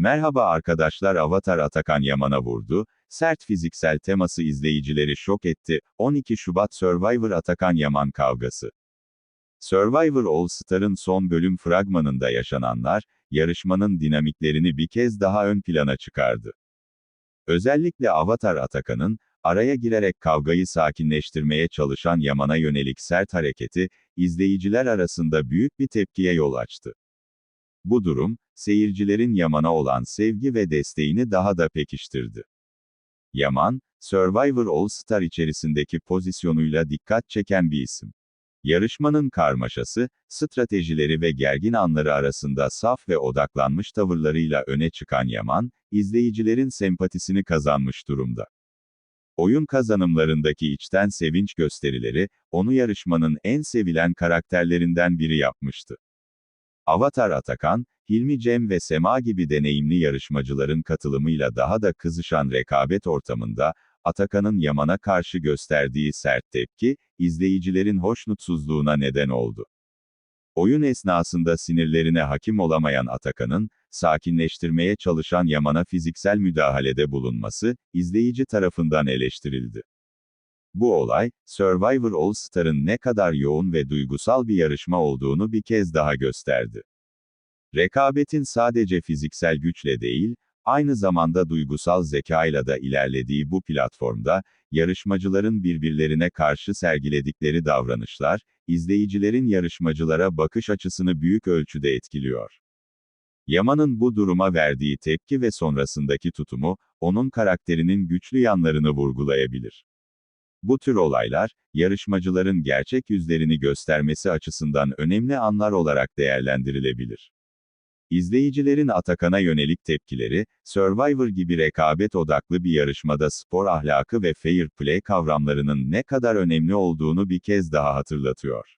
Merhaba arkadaşlar Avatar Atakan Yaman'a vurdu, sert fiziksel teması izleyicileri şok etti, 12 Şubat Survivor Atakan Yaman kavgası. Survivor All Star'ın son bölüm fragmanında yaşananlar, yarışmanın dinamiklerini bir kez daha ön plana çıkardı. Özellikle Avatar Atakan'ın, araya girerek kavgayı sakinleştirmeye çalışan Yaman'a yönelik sert hareketi, izleyiciler arasında büyük bir tepkiye yol açtı. Bu durum, seyircilerin Yaman'a olan sevgi ve desteğini daha da pekiştirdi. Yaman, Survivor All Star içerisindeki pozisyonuyla dikkat çeken bir isim. Yarışmanın karmaşası, stratejileri ve gergin anları arasında saf ve odaklanmış tavırlarıyla öne çıkan Yaman, izleyicilerin sempatisini kazanmış durumda. Oyun kazanımlarındaki içten sevinç gösterileri, onu yarışmanın en sevilen karakterlerinden biri yapmıştı. Avatar Atakan, Hilmi Cem ve Sema gibi deneyimli yarışmacıların katılımıyla daha da kızışan rekabet ortamında, Atakan'ın Yaman'a karşı gösterdiği sert tepki, izleyicilerin hoşnutsuzluğuna neden oldu. Oyun esnasında sinirlerine hakim olamayan Atakan'ın, sakinleştirmeye çalışan Yaman'a fiziksel müdahalede bulunması, izleyici tarafından eleştirildi. Bu olay, Survivor All Star'ın ne kadar yoğun ve duygusal bir yarışma olduğunu bir kez daha gösterdi. Rekabetin sadece fiziksel güçle değil, aynı zamanda duygusal zekayla da ilerlediği bu platformda, yarışmacıların birbirlerine karşı sergiledikleri davranışlar, izleyicilerin yarışmacılara bakış açısını büyük ölçüde etkiliyor. Yaman'ın bu duruma verdiği tepki ve sonrasındaki tutumu, onun karakterinin güçlü yanlarını vurgulayabilir. Bu tür olaylar, yarışmacıların gerçek yüzlerini göstermesi açısından önemli anlar olarak değerlendirilebilir. İzleyicilerin Atakan'a yönelik tepkileri, Survivor gibi rekabet odaklı bir yarışmada spor ahlakı ve fair play kavramlarının ne kadar önemli olduğunu bir kez daha hatırlatıyor.